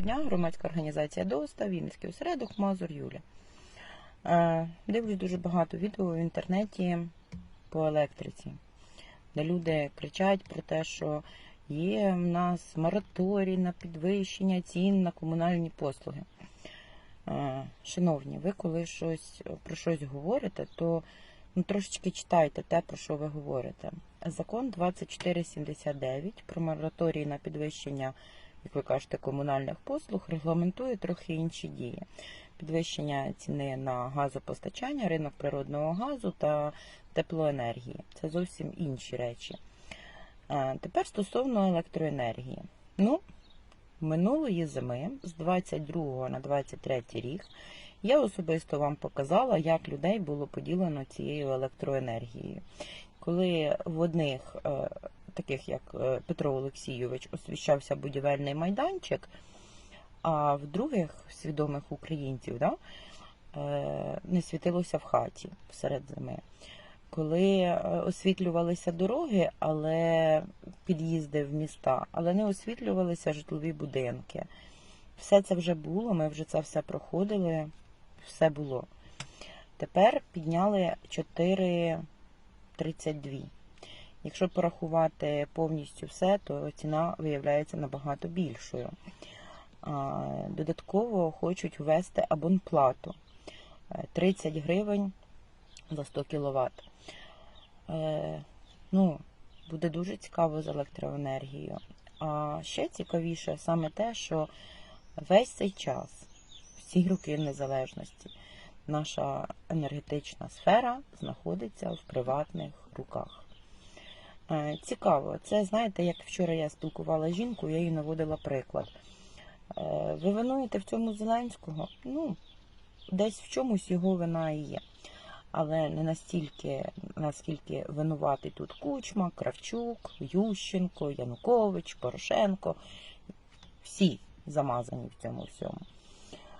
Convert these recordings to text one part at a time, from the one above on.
Дня, громадська організація ДОСТА, Вінницький осередок, Мазур Юля. Е, Дивлюсь дуже багато відео в інтернеті по електриці, де люди кричать про те, що є в нас мораторій на підвищення цін на комунальні послуги. Е, Шановні, ви коли щось про щось говорите, то ну, трошечки читайте те, про що ви говорите. Закон 2479 про мораторій на підвищення як ви кажете, комунальних послуг регламентує трохи інші дії. Підвищення ціни на газопостачання, ринок природного газу та теплоенергії. Це зовсім інші речі. Тепер стосовно електроенергії. Ну, минулої зими, з 22 на 23 рік, я особисто вам показала, як людей було поділено цією електроенергією. Коли в одних е, таких як е, Петро Олексійович, освіщався будівельний майданчик, а в других свідомих українців да, е, не світилося в хаті серед зими. Коли е, освітлювалися дороги, але під'їзди в міста, але не освітлювалися житлові будинки. Все це вже було, ми вже це все проходили, все було. Тепер підняли 4,32. Якщо порахувати повністю все, то ціна виявляється набагато більшою. Додатково хочуть ввести абонплату 30 гривень за 100 кВт. Ну, буде дуже цікаво з електроенергією. А ще цікавіше саме те, що весь цей час, всі роки незалежності, наша енергетична сфера знаходиться в приватних руках. Е, цікаво, це знаєте, як вчора я спілкувала з жінкою, я їй наводила приклад. Е, ви винуєте в цьому Зеленського? Ну, десь в чомусь його вина і є. Але не настільки, наскільки винуватий тут Кучма, Кравчук, Ющенко, Янукович, Порошенко. Всі замазані в цьому всьому.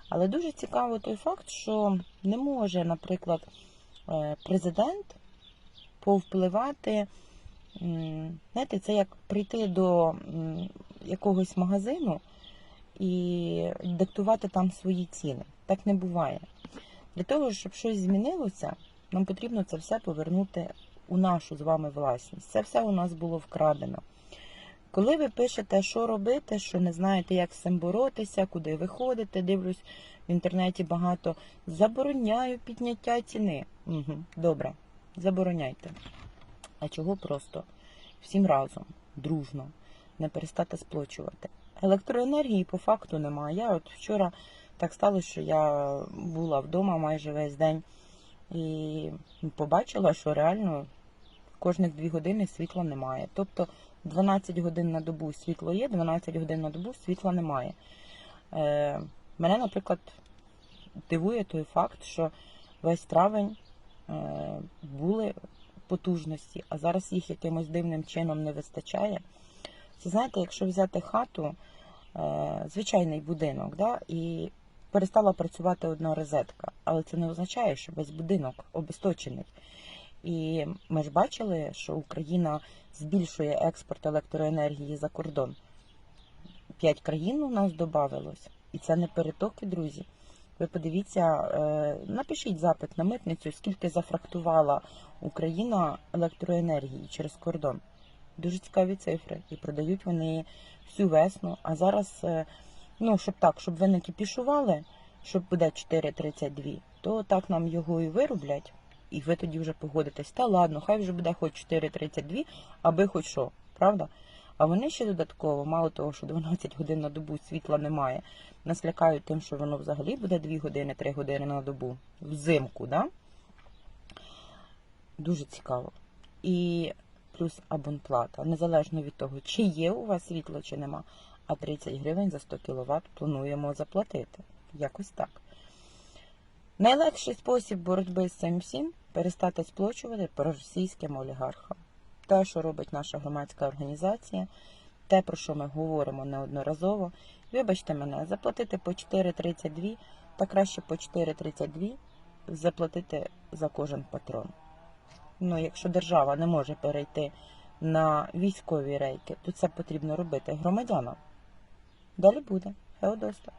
Але дуже цікаво той факт, що не може, наприклад, е, президент повпливати. Знаєте, це як прийти до якогось магазину і диктувати там свої ціни. Так не буває. Для того, щоб щось змінилося, нам потрібно це все повернути у нашу з вами власність. Це все у нас було вкрадено. Коли ви пишете, що робити, що не знаєте, як з цим боротися, куди виходите, дивлюсь в інтернеті багато. Забороняю підняття ціни. Угу, Добре, забороняйте. А чого просто всім разом, дружно, не перестати сплочувати? Електроенергії по факту немає. Я от вчора так сталося, що я була вдома майже весь день і побачила, що реально кожних дві години світла немає. Тобто 12 годин на добу світло є, 12 годин на добу світла немає. Е, Мене, наприклад, дивує той факт, що весь травень е, були потужності, а зараз їх якимось дивним чином не вистачає. Це знаєте, якщо взяти хату, е, звичайний будинок, да, і перестала працювати одна розетка, але це не означає, що весь будинок обесточений. І ми ж бачили, що Україна збільшує експорт електроенергії за кордон. П'ять країн у нас додавалось, і це не перетоки, друзі. Ви подивіться, е, напишіть запит на митницю, скільки зафрактувала Україна електроенергії через кордон. Дуже цікаві цифри. І продають вони всю весну. А зараз, е, ну, щоб так, щоб ви не кіпішували, щоб буде 4,32, то так нам його і вироблять, і ви тоді вже погодитесь. Та ладно, хай вже буде хоч 4,32, аби хоч що, правда? А вони ще додатково, мало того, що 12 годин на добу світла немає, нас лякають тим, що воно взагалі буде 2 години, 3 години на добу взимку, да? Дуже цікаво. І плюс абонплата, незалежно від того, чи є у вас світло, чи нема, а 30 гривень за 100 кВт плануємо заплатити. Якось так. Найлегший спосіб боротьби з цим всім перестати сплачувати російським олігархам. Те, що робить наша громадська організація, те, про що ми говоримо неодноразово. Вибачте мене, заплатити по 4,32 та краще по 4,32 заплатити за кожен патрон. Ну, якщо держава не може перейти на військові рейки, то це потрібно робити громадянам. Далі буде. Феодоста.